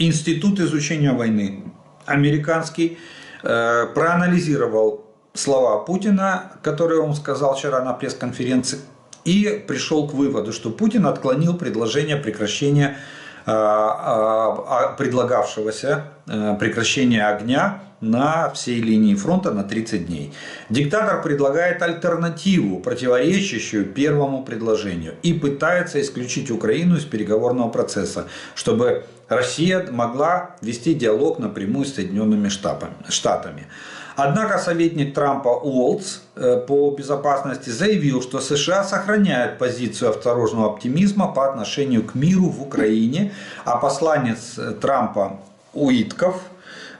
Институт изучения войны американский э, проанализировал слова Путина, которые он сказал вчера на пресс-конференции, и пришел к выводу, что Путин отклонил предложение прекращения э, э, предлагавшегося прекращения огня на всей линии фронта на 30 дней. Диктатор предлагает альтернативу, противоречащую первому предложению, и пытается исключить Украину из переговорного процесса, чтобы Россия могла вести диалог напрямую с Соединенными Штатами. Однако советник Трампа Уолтс э, по безопасности заявил, что США сохраняют позицию осторожного оптимизма по отношению к миру в Украине, а посланец Трампа Уитков – Э,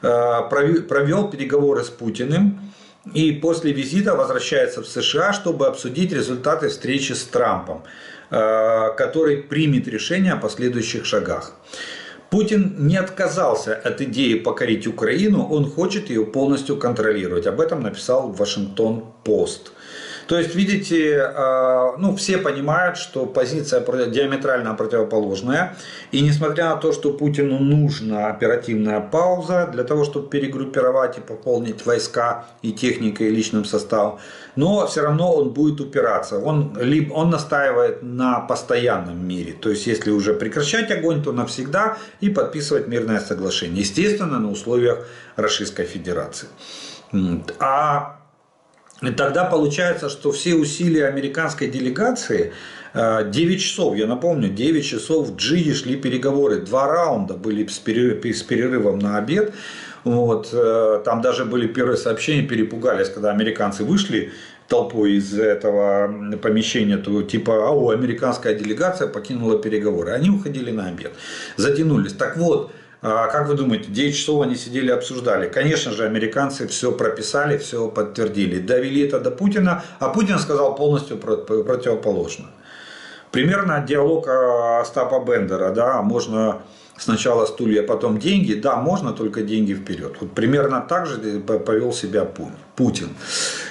провел переговоры с Путиным и после визита возвращается в США, чтобы обсудить результаты встречи с Трампом, э, который примет решение о последующих шагах. Путин не отказался от идеи покорить Украину, он хочет ее полностью контролировать. Об этом написал Вашингтон-Пост. То есть, видите, а, ну, все понимают, что позиция диаметрально противоположная. И несмотря на то, что Путину нужна оперативная пауза для того, чтобы перегруппировать и пополнить войска и техникой, и личным составом, но все равно он будет упираться. Он, либо, он настаивает на постоянном мире. То есть, если уже прекращать огонь, то навсегда и подписывать мирное соглашение. Естественно, на условиях Российской Федерации. А и тогда получается, что все усилия американской делегации 9 э, часов, я напомню, 9 часов в Джиде шли переговоры, два раунда были с перерывом на обед. Вот, э, там даже были первые сообщения, перепугались, когда американцы вышли толпой из этого помещения, то типа, ау, американская делегация покинула переговоры. Они уходили на обед, затянулись. Так вот, как вы думаете, 9 часов они сидели обсуждали? Конечно же, американцы все прописали, все подтвердили. Довели это до Путина, а Путин сказал полностью противоположно. Примерно диалог Остапа Бендера, да, можно сначала стулья, потом деньги, да, можно только деньги вперед. Вот примерно так же повел себя Путин.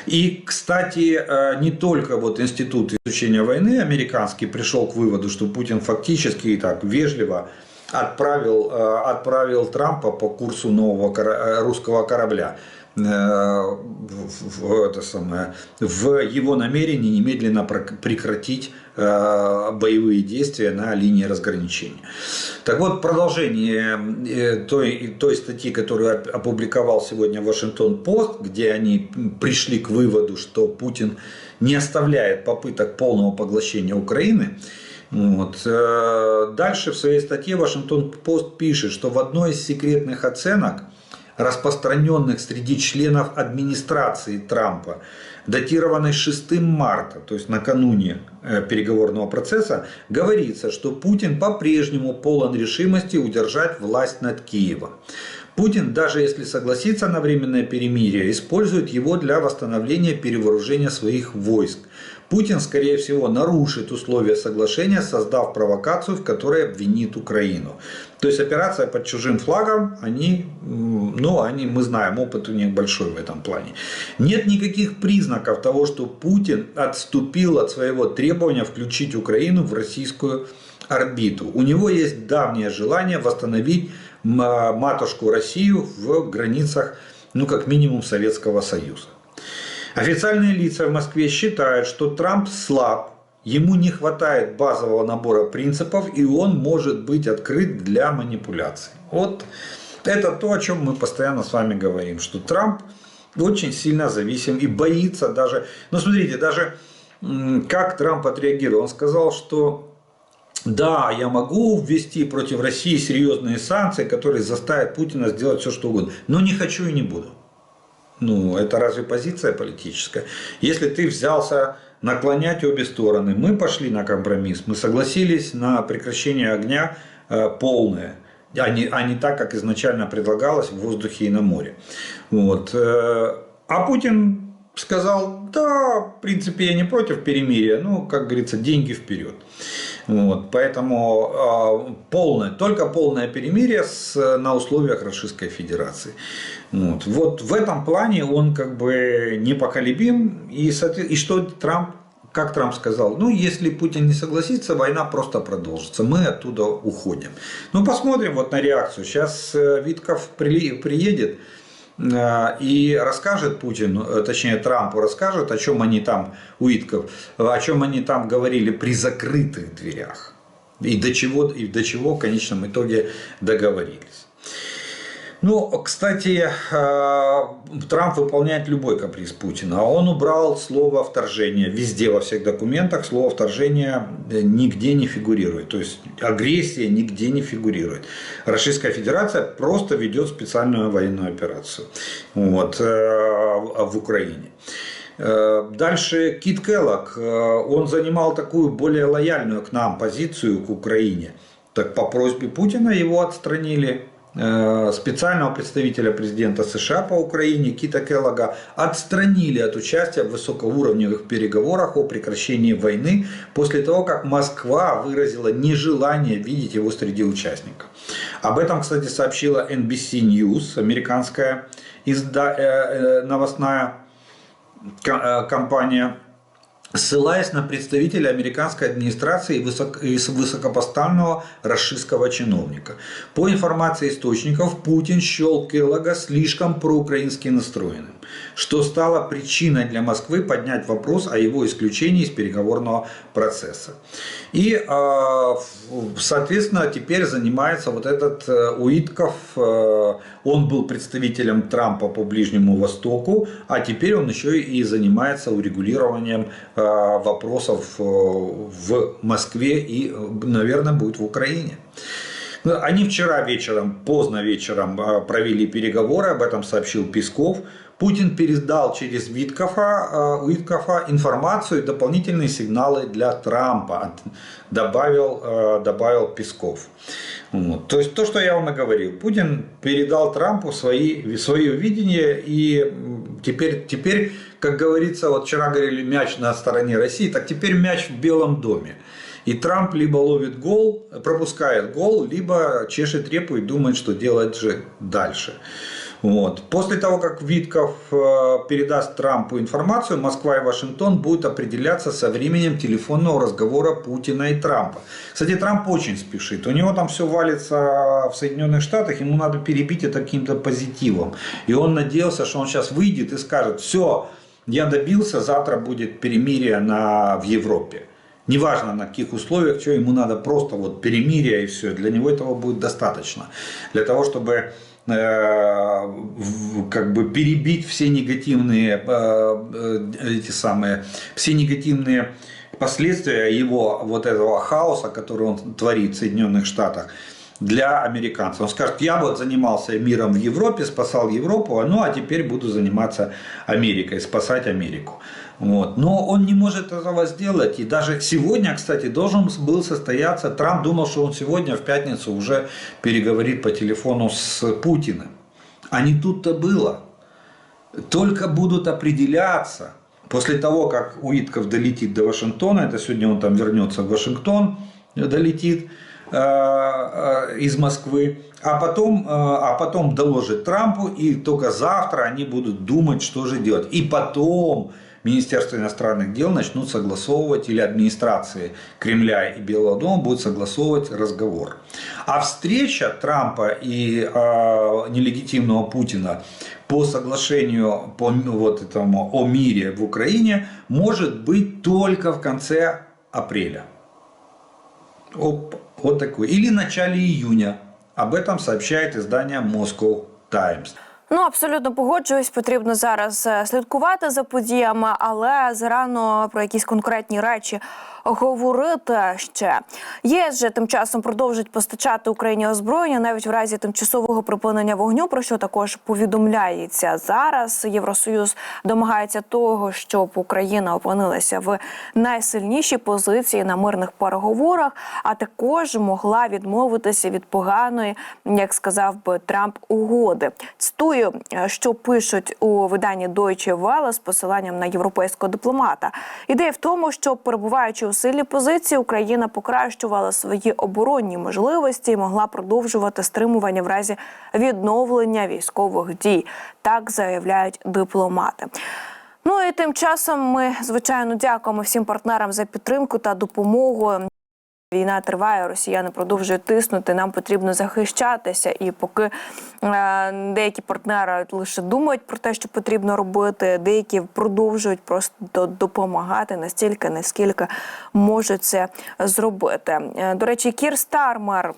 И, кстати, э, не только вот Институт изучения войны американский пришел к выводу, что Путин фактически и так вежливо отправил, э, отправил Трампа по курсу нового э, русского корабля э, в, это самое, в его намерении немедленно прекратить боевые действия на линии разграничения. Так вот, продолжение той, той статьи, которую опубликовал сегодня Вашингтон-Пост, где они пришли к выводу, что Путин не оставляет попыток полного поглощения Украины, вот. Э, дальше в своей статье Вашингтон Пост пишет, что в одной из секретных оценок, распространенных среди членов администрации Трампа, датированной 6 марта, то есть накануне э, переговорного процесса, говорится, что Путин по-прежнему полон решимости удержать власть над Киевом. Путин, даже если согласится на временное перемирие, использует его для восстановления перевооружения своих войск. Путин, скорее всего, нарушит условия соглашения, создав провокацию, в которой обвинит Украину. То есть операция под чужим флагом, они, ну, они, мы знаем, опыт у них большой в этом плане. Нет никаких признаков того, что Путин отступил от своего требования включить Украину в российскую орбиту. У него есть давнее желание восстановить матушку Россию в границах, ну, как минимум, Советского Союза. Официальные лица в Москве считают, что Трамп слаб, ему не хватает базового набора принципов, и он может быть открыт для манипуляций. Вот это то, о чем мы постоянно с вами говорим, что Трамп очень сильно зависим и боится даже... Ну, смотрите, даже как Трамп отреагировал. Он сказал, что да, я могу ввести против России серьезные санкции, которые заставят Путина сделать все, что угодно, но не хочу и не буду. Ну, это разве позиция политическая? Если ты взялся наклонять обе стороны, мы пошли на компромисс, мы согласились на прекращение огня э, полное, а не, а не так, как изначально предлагалось в воздухе и на море. Вот. Э, а Путин сказал, да, в принципе, я не против перемирия, ну, как говорится, деньги вперед. Вот, поэтому э, полное, только полное перемирие с, на условиях Российской Федерации. Вот. вот в этом плане он как бы непоколебим. И, и что Трамп как Трамп сказал, ну, если Путин не согласится, война просто продолжится. Мы оттуда уходим. Ну, посмотрим вот на реакцию. Сейчас э, Витков приедет э, и расскажет Путину, э, точнее Трампу расскажет, о чем они там, Уитков, о чем они там говорили при закрытых дверях. И до чего, и до чего в конечном итоге договорились. Ну, кстати, э, Трамп выполняет любой каприз Путина. Он убрал слово вторжение. Везде, во всех документах слово вторжение нигде не фигурирует. То есть агрессия нигде не фигурирует. Российская Федерация просто ведет специальную военную операцию вот, э, в Украине. Э, дальше Кит Келлок, он занимал такую более лояльную к нам позицию, к Украине. Так по просьбе Путина его отстранили специального представителя президента США по Украине Кита Келлога отстранили от участия в высокоуровневых переговорах о прекращении войны после того, как Москва выразила нежелание видеть его среди участников. Об этом, кстати, сообщила NBC News, американская изда... Э, э, новостная компания ссылаясь на представителя американской администрации и высокопоставленного расистского чиновника. По информации источников, Путин счел Келлога слишком проукраински настроенным, что стало причиной для Москвы поднять вопрос о его исключении из переговорного процесса. И, а, соответственно, теперь занимается вот этот э, Уитков, э, он был представителем Трампа по Ближнему Востоку, а теперь он еще и занимается урегулированием э, вопросов в Москве и, наверное, будет в Украине. Ну, они вчера вечером, поздно вечером провели переговоры, об этом сообщил Песков. Путин передал через Виткофа, Виткофа информацию и дополнительные сигналы для Трампа, добавил, добавил Песков. Вот. То есть то, что я вам и говорил, Путин передал Трампу свои, свое видение, и теперь, теперь, как говорится, вот вчера говорили мяч на стороне России, так теперь мяч в Белом доме. И Трамп либо ловит гол, пропускает гол, либо чешет репу и думает, что делать же дальше. Вот. После того, как Витков э, передаст Трампу информацию, Москва и Вашингтон будут определяться со временем телефонного разговора Путина и Трампа. Кстати, Трамп очень спешит. У него там все валится в Соединенных Штатах, ему надо перебить это каким-то позитивом. И он надеялся, что он сейчас выйдет и скажет, все, я добился, завтра будет перемирие на, в Европе. Неважно на каких условиях, что ему надо просто вот перемирие и все. Для него этого будет достаточно. Для того, чтобы как бы перебить все негативные э, э, эти самые все негативные последствия его вот этого хаоса, который он творит в Соединенных Штатах для американцев. Он скажет, я вот занимался миром в Европе, спасал Европу, ну а теперь буду заниматься Америкой, спасать Америку. Вот. Но он не может этого сделать. И даже сегодня, кстати, должен был состояться, Трамп думал, что он сегодня в пятницу уже переговорит по телефону с Путиным. А не тут-то было. Только будут определяться, после того, как Уитков долетит до Вашингтона, это сегодня он там вернется в Вашингтон, долетит э, э, из Москвы, а потом, э, а потом доложит Трампу, и только завтра они будут думать, что же делать. И потом Министерство иностранных дел начнут согласовывать, или администрации Кремля и Белого дома будут согласовывать разговор. А встреча Трампа и э, нелегитимного Путина по соглашению по вот этому, о мире в Украине может быть только в конце апреля. Оп, вот такой. Или в начале июня. Об этом сообщает издание Moscow Times. Ну абсолютно погоджуюсь. Потрібно зараз е, слідкувати за подіями, але зарано про якісь конкретні речі говорити ще. ЄС же тим часом продовжить постачати Україні озброєння навіть в разі тимчасового припинення вогню. Про що також повідомляється зараз. Євросоюз домагається того, щоб Україна опинилася в найсильнішій позиції на мирних переговорах, а також могла відмовитися від поганої, як сказав би Трамп, угоди. Цитую, що пишуть у виданні Deutsche Welle з посиланням на європейського дипломата. Ідея в тому, що перебуваючи у сильній позиції Україна покращувала свої оборонні можливості і могла продовжувати стримування в разі відновлення військових дій. Так заявляють дипломати. Ну і тим часом ми звичайно дякуємо всім партнерам за підтримку та допомогу. Війна триває, росіяни продовжують тиснути. Нам потрібно захищатися. І поки е, деякі партнери лише думають про те, що потрібно робити, деякі продовжують просто допомагати настільки, наскільки можуть це зробити. Е, До речі, Кір Стармер,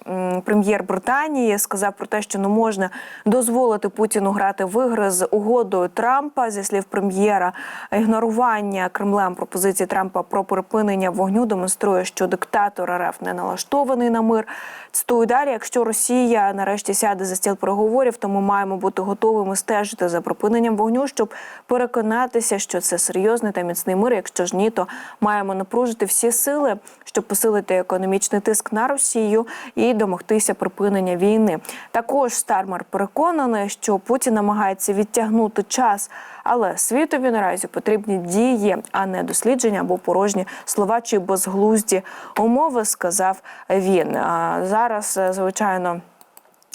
прем'єр Британії, сказав про те, що не можна дозволити Путіну грати в ігри з угодою Трампа. Зі слів прем'єра, ігнорування Кремлем пропозиції Трампа про припинення вогню демонструє, що диктатор РФ не налаштований на мир. Цитую далі, якщо Росія нарешті сяде за стіл переговорів, то ми маємо бути готовими стежити за припиненням вогню, щоб переконатися, що це серйозний та міцний мир. Якщо ж ні, то маємо напружити всі сили, щоб посилити економічний тиск на Росію і домогтися припинення війни. Також Стармер переконаний, що Путін намагається відтягнути час, але світові наразі потрібні дії, а не дослідження або порожні слова чи безглузді умови, сказав він. А зараз, е, звичайно.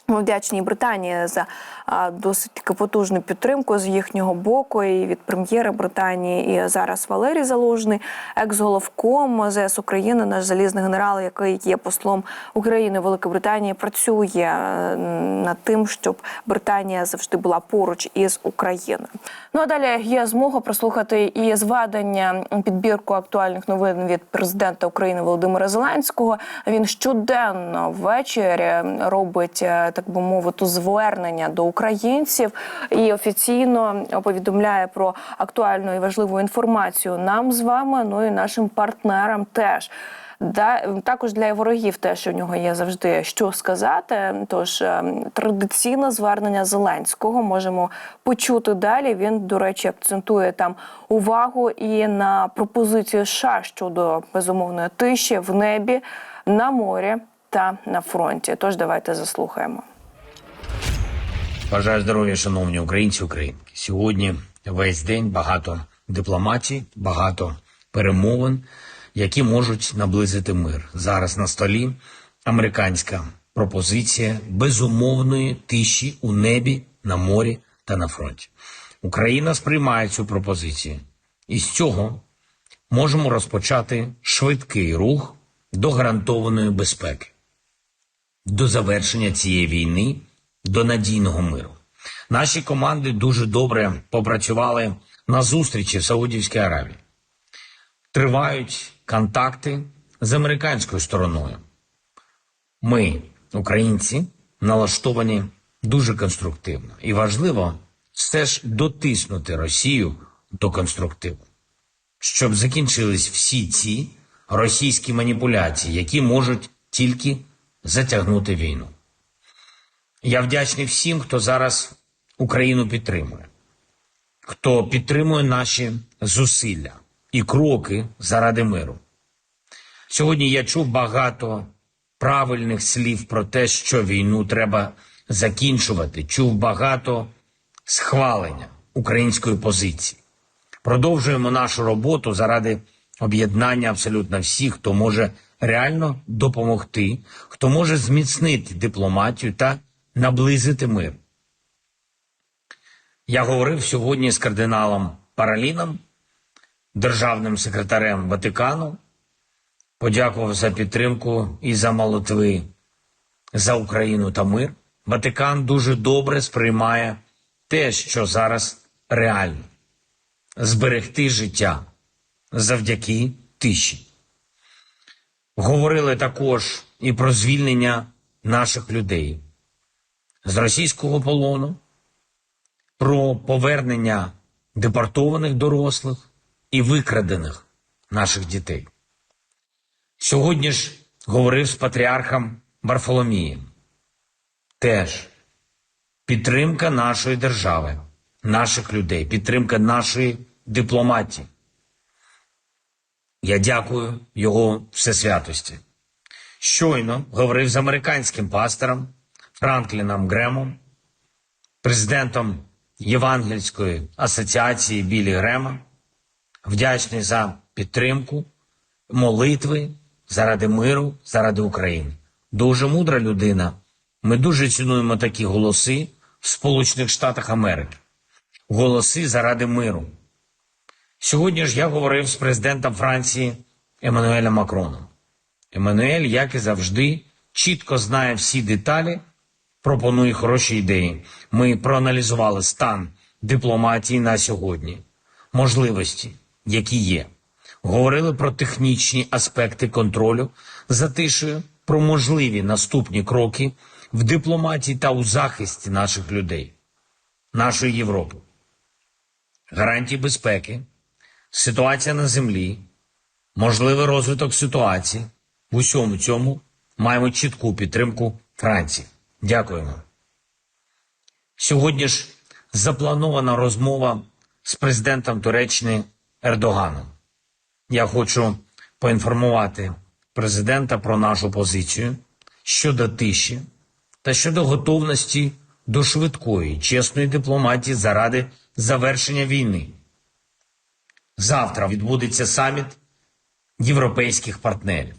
Ми вдячні Британії за досить таки потужну підтримку з їхнього боку і від прем'єра Британії. І зараз Валерій Залужний, екс-головком ЗС України, наш залізний генерал, який є послом України в Великобританії, працює е, над тим, щоб Британія завжди була поруч із Україною. Ну а далі є змога прослухати і зведення підбірку актуальних новин від президента України Володимира Зеленського. Він щоденно ввечері робить е, так би мовити звернення до українців і офіційно повідомляє про актуальну і важливу інформацію нам з вами, ну і нашим партнерам теж. Да, також для ворогів теж у нього є завжди що сказати. Тож е, традиційне звернення Зеленського можемо почути далі. Він, до речі, акцентує там увагу і на пропозицію США щодо безумовної тиші в небі, на морі та на фронті. Тож давайте заслухаємо. Бажаю здоров'я, шановні українці, українки. Сьогодні весь день багато дипломатії, багато перемовин, які можуть наблизити мир. Зараз на столі американська пропозиція безумовної тиші у небі, на морі та на фронті. Україна сприймає цю пропозицію, і з цього можемо розпочати швидкий рух до гарантованої безпеки до завершення цієї війни, до надійного миру. Наші команди дуже добре попрацювали на зустрічі в Саудівській Аравії. Тривають контакти з американською стороною. Ми, українці, налаштовані дуже конструктивно. І важливо все ж дотиснути Росію до конструктиву, щоб закінчились всі ці російські маніпуляції, які можуть тільки затягнути війну. Я вдячний всім, хто зараз Україну підтримує, хто підтримує наші зусилля і кроки заради миру. Сьогодні я чув багато правильних слів про те, що війну треба закінчувати. Чув багато схвалення української позиції. Продовжуємо нашу роботу заради об'єднання абсолютно всіх, хто може реально допомогти, хто може зміцнити дипломатію та наблизити мир. Я говорив сьогодні з кардиналом Параліном, державним секретарем Ватикану, подякував за підтримку і за молитви за Україну та мир. Ватикан дуже добре сприймає те, що зараз реально зберегти життя завдяки тиші. Говорили також і про звільнення наших людей з російського полону, про повернення депортованих дорослих і викрадених наших дітей. Сьогодні ж говорив з патріархом Варфоломієм. Теж підтримка нашої держави, наших людей, підтримка нашої дипломатії. Я дякую його всесвятості. Щойно говорив з американським пастором Франкліном Гремом, президентом Євангельської асоціації Білі Грема, вдячний за підтримку, молитви заради миру, заради України. Дуже мудра людина. Ми дуже цінуємо такі голоси в Сполучених Штатах Америки. Голоси заради миру. Сьогодні ж я говорив з президентом Франції Еммануелем Макроном. Еммануель, як і завжди, чітко знає всі деталі, пропонує хороші ідеї. Ми проаналізували стан дипломатії на сьогодні, можливості, які є. Говорили про технічні аспекти контролю за тишею, про можливі наступні кроки в дипломатії та у захисті наших людей, нашої Європи, гарантії безпеки, ситуація на землі, можливий розвиток ситуації. В усьому цьому маємо чітку підтримку Франції. Дякуємо. Сьогодні ж запланована розмова з президентом Туреччини Ердоганом. Я хочу поінформувати президента про нашу позицію щодо тиші та щодо готовності до швидкої, чесної дипломатії заради завершення війни. Завтра відбудеться саміт європейських партнерів.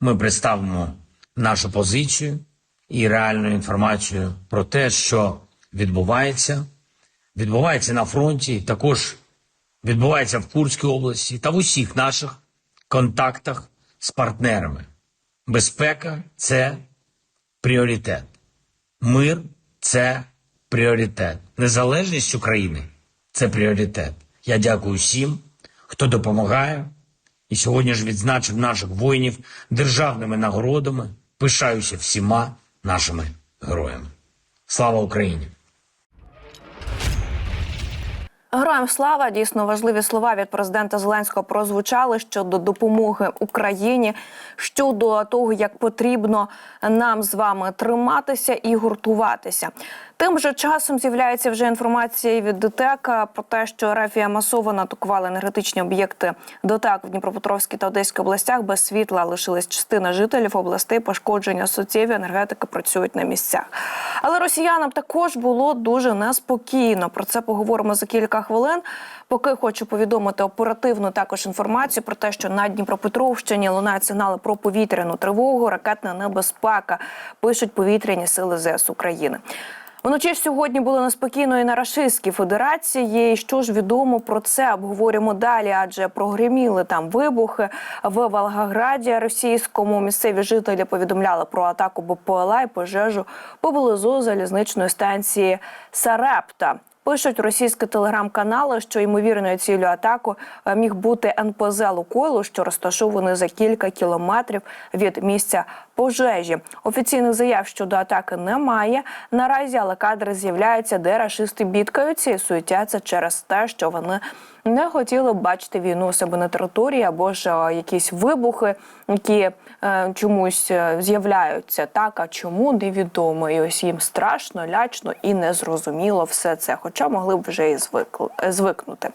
Ми представимо нашу позицію і реальну інформацію про те, що відбувається, відбувається на фронті, також відбувається в Курській області та в усіх наших контактах з партнерами. Безпека це пріоритет. Мир це пріоритет. Незалежність України це пріоритет. Я дякую всім, хто допомагає. І сьогодні ж відзначив наших воїнів державними нагородами. Пишаюся всіма нашими героями. Слава Україні! Героям слава дійсно важливі слова від президента Зеленського прозвучали щодо допомоги Україні, щодо того, як потрібно нам з вами триматися і гуртуватися. Тим же часом з'являється вже інформація від ДТЕК про те, що рафія масово атакували енергетичні об'єкти ДТЕК в Дніпропетровській та Одеській областях. Без світла лишилась частина жителів областей. Пошкодження суттєві енергетики працюють на місцях. Але росіянам також було дуже неспокійно. Про це поговоримо за кілька хвилин. Поки хочу повідомити оперативну також інформацію про те, що на Дніпропетровщині лунають сигнали про повітряну тривогу, ракетна небезпека. Пишуть повітряні сили ЗС України. Вночі ж сьогодні було неспокійно і на Рашистській Федерації. І Що ж відомо про це? Обговорюємо далі, адже прогреміли там вибухи в Волгограді російському. Місцеві жителі повідомляли про атаку БПЛА і пожежу поблизу залізничної станції Сарепта. Пишуть російські телеграм-канали, що ймовірною ціллю атаку е, міг бути НПЗ Лукойлу, що розташований за кілька кілометрів від місця пожежі. Офіційних заяв щодо атаки немає наразі, але кадри з'являються, де рашисти бідкаються і суетяться через те, що вони не хотіли бачити війну у себе на території або ж е, якісь вибухи, які е, чомусь е, з'являються так. А чому невідомо? І ось їм страшно, лячно і незрозуміло все це, хоча могли б вже і е, звикнути.